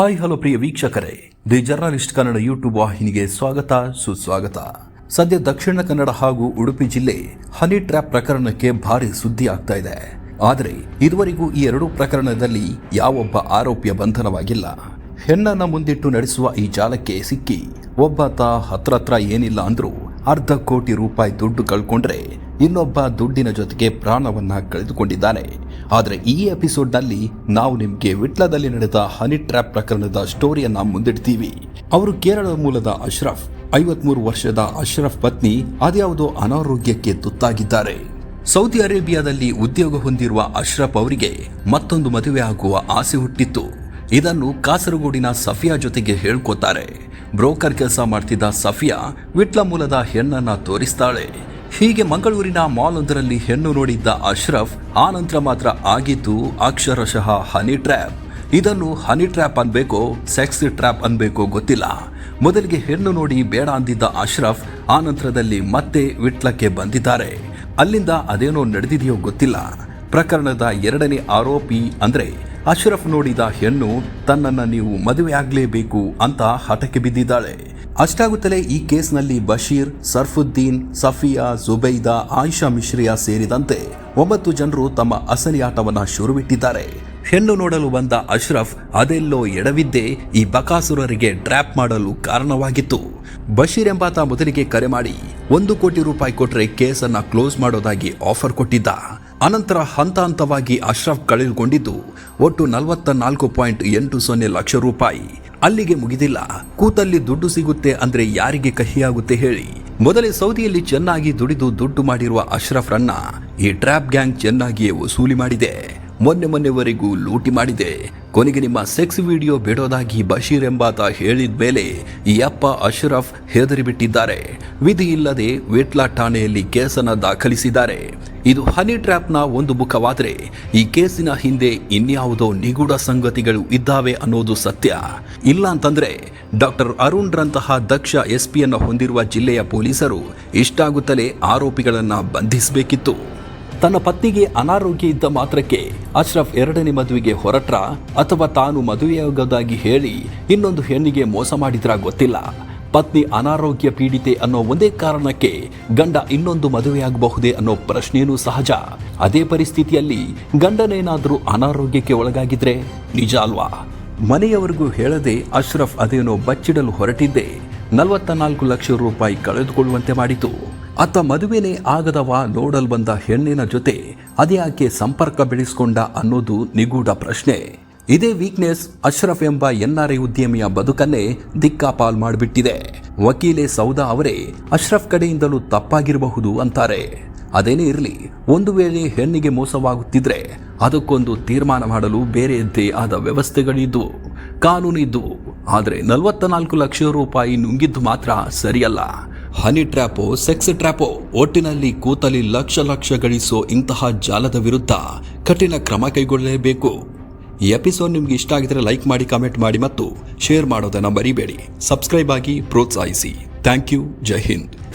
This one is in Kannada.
ಹಾಯ್ ಹಲೋ ಪ್ರಿಯ ವೀಕ್ಷಕರೇ, ದಿ ಜರ್ನಲಿಸ್ಟ್ ಕನ್ನಡ ಯೂಟ್ಯೂಬ್ ವಾಹಿನಿಗೆ ಸ್ವಾಗತ, ಸುಸ್ವಾಗತ. ಸದ್ಯ ದಕ್ಷಿಣ ಕನ್ನಡ ಹಾಗೂ ಉಡುಪಿ ಜಿಲ್ಲೆ ಹನಿ ಟ್ರ್ಯಾಪ್ ಪ್ರಕರಣಕ್ಕೆ ಭಾರಿ ಸುದ್ದಿ ಆಗ್ತಾ ಇದೆ. ಆದರೆ ಇದುವರೆಗೂ ಈ ಎರಡೂ ಪ್ರಕರಣದಲ್ಲಿ ಯಾವೊಬ್ಬ ಆರೋಪಿಯ ಬಂಧನವಾಗಿಲ್ಲ. ಹೆಣ್ಣನ್ನ ಮುಂದಿಟ್ಟು ನಡೆಸುವ ಈ ಜಾಲಕ್ಕೆ ಸಿಕ್ಕಿ ಒಬ್ಬಾತ ಹತ್ರ ಏನಿಲ್ಲ ಅಂದ್ರೂ ಅರ್ಧ ಕೋಟಿ ರೂಪಾಯಿ ದುಡ್ಡು ಕಳ್ಕೊಂಡ್ರೆ ಇನ್ನೊಬ್ಬ ದುಡ್ಡಿನ ಜೊತೆಗೆ ಪ್ರಾಣವನ್ನ ಕಳೆದುಕೊಂಡಿದ್ದಾನೆ. ಆದರೆ ಈ ಎಪಿಸೋಡ್ನಲ್ಲಿ ನಾವು ನಿಮಗೆ ವಿಟ್ಲದಲ್ಲಿ ನಡೆದ ಹನಿ ಟ್ರ್ಯಾಪ್ ಪ್ರಕರಣದ ಸ್ಟೋರಿಯನ್ನ ಮುಂದಿಡ್ತೀವಿ. ಅವರು ಕೇರಳ ಮೂಲದ ಅಶ್ರಫ್, ಐವತ್ಮೂರು ವರ್ಷದ ಅಶ್ರಫ್ ಪತ್ನಿ, ಅದ್ಯಾವುದೋ ಅನಾರೋಗ್ಯಕ್ಕೆ ತುತ್ತಾಗಿದ್ದಾರೆ. ಸೌದಿ ಅರೇಬಿಯಾದಲ್ಲಿ ಉದ್ಯೋಗ ಹೊಂದಿರುವ ಅಶ್ರಫ್ ಅವರಿಗೆ ಮತ್ತೊಂದು ಮದುವೆ ಆಗುವ ಆಸೆ ಹುಟ್ಟಿತ್ತು. ಇದನ್ನು ಕಾಸರಗೋಡಿನ ಸಫಿಯಾ ಜೊತೆಗೆ ಹೇಳ್ಕೊತಾರೆ. ಬ್ರೋಕರ್ ಕೆಲಸ ಮಾಡ್ತಿದ್ದ ಸಫಿಯಾ ವಿಟ್ಲ ಮೂಲದ ಹೆಣ್ಣನ್ನ ತೋರಿಸ್ತಾಳೆ. ಹೀಗೆ ಮಂಗಳೂರಿನ ಮಾಲ್ ಒಂದರಲ್ಲಿ ಹೆಣ್ಣು ನೋಡಿದ್ದ ಅಶ್ರಫ್ ಆ ನಂತರ ಮಾತ್ರ ಆಗಿದ್ದು ಅಕ್ಷರಶಃ ಹನಿ ಟ್ರ್ಯಾಪ್. ಇದನ್ನು ಹನಿ ಟ್ರ್ಯಾಪ್ ಅನ್ಬೇಕೋ, ಸೆಕ್ಸ್ ಟ್ರ್ಯಾಪ್ ಅನ್ಬೇಕೋ ಗೊತ್ತಿಲ್ಲ. ಮೊದಲಿಗೆ ಹೆಣ್ಣು ನೋಡಿ ಬೇಡ ಅಂದಿದ್ದ ಅಶ್ರಫ್ ಆ ನಂತರದಲ್ಲಿ ಮತ್ತೆ ವಿಟ್ಲಕ್ಕೆ ಬಂದಿದ್ದಾರೆ. ಅಲ್ಲಿಂದ ಅದೇನೋ ನಡೆದಿದೆಯೋ ಗೊತ್ತಿಲ್ಲ. ಪ್ರಕರಣದ ಎರಡನೇ ಆರೋಪಿ ಅಂದ್ರೆ, ಅಶ್ರಫ್ ನೋಡಿದ ಹೆಣ್ಣು ತನ್ನನ್ನು ನೀವು ಮದುವೆ ಆಗ್ಲೇಬೇಕು ಅಂತ ಹಠಕ್ಕೆ ಬಿದ್ದಿದ್ದಾಳೆ. ಅಷ್ಟಾಗುತ್ತಲೇ ಈ ಕೇಸ್ನಲ್ಲಿ ಬಶೀರ್, ಸರ್ಫುದ್ದೀನ್, ಸಫಿಯಾ, ಜುಬೈದಾ, ಆಯಿಷಾ ಮಿಶ್ರಿಯಾ ಸೇರಿದಂತೆ ಒಂಬತ್ತು ಜನರು ತಮ್ಮ ಅಸಲಿ ಆಟವನ್ನು ಶುರುವಿಟ್ಟಿದ್ದಾರೆ. ಹೆಣ್ಣು ನೋಡಲು ಬಂದ ಅಶ್ರಫ್ ಅದೆಲ್ಲೋ ಎಡವಿದ್ದೇ ಈ ಬಕಾಸುರರಿಗೆ ಟ್ರ್ಯಾಪ್ ಮಾಡಲು ಕಾರಣವಾಗಿತ್ತು. ಬಶೀರ್ ಎಂಬಾತ ಮೊದಲಿಗೆ ಕರೆ ಮಾಡಿ ಒಂದು ಕೋಟಿ ರೂಪಾಯಿ ಕೊಟ್ಟರೆ ಕೇಸನ್ನ ಕ್ಲೋಸ್ ಮಾಡೋದಾಗಿ ಆಫರ್ ಕೊಟ್ಟಿದ್ದ. ಅನಂತರ ಹಂತ ಹಂತವಾಗಿ ಅಶ್ರಫ್ ಕಳೆದುಕೊಂಡಿದ್ದು ಒಟ್ಟು ನಲವತ್ತ ನಾಲ್ಕು ಪಾಯಿಂಟ್ ಎಂಟು ಸೊನ್ನೆ ಲಕ್ಷ ರೂಪಾಯಿ. ಅಲ್ಲಿಗೆ ಮುಗಿದಿಲ್ಲ. ಕೂತಲ್ಲಿ ದುಡ್ಡು ಸಿಗುತ್ತೆ ಅಂದ್ರೆ ಯಾರಿಗೆ ಕಹಿಯಾಗುತ್ತೆ ಹೇಳಿ. ಮೊದಲೇ ಸೌದಿಯಲ್ಲಿ ಚೆನ್ನಾಗಿ ದುಡಿದು ದುಡ್ಡು ಮಾಡಿರುವ ಅಶ್ರಫ್ ರನ್ನ ಈ ಟ್ರ್ಯಾಪ್ ಗ್ಯಾಂಗ್ ಚೆನ್ನಾಗಿಯೇ ವಸೂಲಿ ಮಾಡಿದೆ. ಮೊನ್ನೆ ಮೊನ್ನೆವರೆಗೂ ಲೂಟಿ ಮಾಡಿದೆ. ಕೊನೆಗೆ ನಿಮ್ಮ ಸೆಕ್ಸ್ ವಿಡಿಯೋ ಬಿಡೋದಾಗಿ ಬಶೀರ್ ಎಂಬಾತ ಹೇಳಿದ ಮೇಲೆ ಈ ಅಪ್ಪ ಅಶ್ರಫ್ ಹೆದರಿಬಿಟ್ಟಿದ್ದಾರೆ ವಿಧಿ ಇಲ್ಲದೆ ವೇಟ್ಲಾ ಠಾಣೆಯಲ್ಲಿ ಕೇಸನ್ನ ದಾಖಲಿಸಿದ್ದಾರೆ. ಇದು ಹನಿ ಟ್ರ್ಯಾಪ್ನ ಒಂದು ಮುಖವಾದರೆ. ಈ ಕೇಸಿನ ಹಿಂದೆ ಇನ್ಯಾವುದೋ ನಿಗೂಢ ಸಂಗತಿಗಳು ಇದ್ದಾವೆ ಅನ್ನೋದು ಸತ್ಯ. ಇಲ್ಲ ಅಂತಂದ್ರೆ ಡಾಕ್ಟರ್ ಅರುಣ್ರಂತಹ ದಕ್ಷ ಎಸ್ಪಿಯನ್ನು ಹೊಂದಿರುವ ಜಿಲ್ಲೆಯ ಪೊಲೀಸರು ಇಷ್ಟಾಗುತ್ತಲೇ ಆರೋಪಿಗಳನ್ನು ಬಂಧಿಸಬೇಕಿತ್ತು. ತನ್ನ ಪತ್ನಿಗೆ ಅನಾರೋಗ್ಯ ಇದ್ದ ಮಾತ್ರಕ್ಕೆ ಅಶ್ರಫ್ ಎರಡನೇ ಮದುವೆಗೆ ಹೊರಟ್ರ ಅಥವಾ ತಾನು ಮದುವೆಯಾಗೋದಾಗಿ ಹೇಳಿ ಇನ್ನೊಂದು ಹೆಣ್ಣಿಗೆ ಮೋಸ ಮಾಡಿದ್ರ ಗೊತ್ತಿಲ್ಲ. ಪತ್ನಿ ಅನಾರೋಗ್ಯ ಪೀಡಿತೆ ಅನ್ನೋ ಒಂದೇ ಕಾರಣಕ್ಕೆ ಗಂಡ ಇನ್ನೊಂದು ಮದುವೆಯಾಗಬಹುದೇ ಅನ್ನೋ ಪ್ರಶ್ನೆಯೂ ಸಹಜ. ಅದೇ ಪರಿಸ್ಥಿತಿಯಲ್ಲಿ ಗಂಡನೇನಾದರೂ ಅನಾರೋಗ್ಯಕ್ಕೆ ಒಳಗಾಗಿದ್ರೆ ನಿಜ ಅಲ್ವಾ? ಮನೆಯವರಿಗೂ ಹೇಳದೆ ಅಶ್ರಫ್ ಅದೇನೋ ಬಚ್ಚಿಡಲು ಹೊರಟಿದ್ದೆ ನಲವತ್ತ ನಾಲ್ಕು ಲಕ್ಷ ರೂಪಾಯಿ ಕಳೆದುಕೊಳ್ಳುವಂತೆ ಮಾಡಿತು. ಆತ ಮದುವೆನೇ ಆಗದವ ನೋಡಲ್ ಬಂದ ಹೆಣ್ಣಿನ ಜೊತೆ ಅದ್ಯಾಕೆ ಸಂಪರ್ಕ ಬೆಳೆಸಿಕೊಂಡ ಅನ್ನೋದು ನಿಗೂಢ ಪ್ರಶ್ನೆ. ಇದೇ ವೀಕ್ನೆಸ್ ಅಶ್ರಫ್ ಎಂಬ ಎನ್ಆರ್ಐ ಉದ್ಯಮಿಯ ಬದುಕನ್ನೇ ದಿಕ್ಕಾಪಾಲ್ ಮಾಡಿಬಿಟ್ಟಿದೆ. ವಕೀಲೆ ಸೌದಾ ಅವರೇ ಅಶ್ರಫ್ ಕಡೆಯಿಂದಲೂ ತಪ್ಪಾಗಿರಬಹುದು ಅಂತಾರೆ. ಅದೇನೇ ಇರಲಿ, ಒಂದು ವೇಳೆ ಹೆಣ್ಣಿಗೆ ಮೋಸವಾಗುತ್ತಿದ್ರೆ ಅದಕ್ಕೊಂದು ತೀರ್ಮಾನ ಮಾಡಲು ಬೇರೆಯದ್ದೇ ಆದ ವ್ಯವಸ್ಥೆಗಳಿದ್ದು, ಕಾನೂನಿದ್ದು. ಆದರೆ ನಲವತ್ತ ನಾಲ್ಕು ಲಕ್ಷ ರೂಪಾಯಿ ನುಂಗಿದ್ದು ಮಾತ್ರ ಸರಿಯಲ್ಲ. ಹನಿ ಟ್ರ್ಯಾಪೋ, ಸೆಕ್ಸ್ ಟ್ರ್ಯಾಪೋ, ಒಟ್ಟಿನಲ್ಲಿ ಕೂತಲಿ ಲಕ್ಷ ಲಕ್ಷ ಗಳಿಸೋ ಇಂತಹ ಜಾಲದ ವಿರುದ್ಧ ಕಠಿಣ ಕ್ರಮ ಕೈಗೊಳ್ಳಲೇಬೇಕು. ಈ ಎಪಿಸೋಡ್ ನಿಮ್ಗೆ ಇಷ್ಟ ಆಗಿದ್ರೆ ಲೈಕ್ ಮಾಡಿ, ಕಾಮೆಂಟ್ ಮಾಡಿ ಮತ್ತು ಶೇರ್ ಮಾಡೋದನ್ನ ಮರಿಬೇಡಿ. ಸಬ್ಸ್ಕ್ರೈಬ್ ಆಗಿ ಪ್ರೋತ್ಸಾಹಿಸಿ. Thank you. ಜೈ ಹಿಂದ್.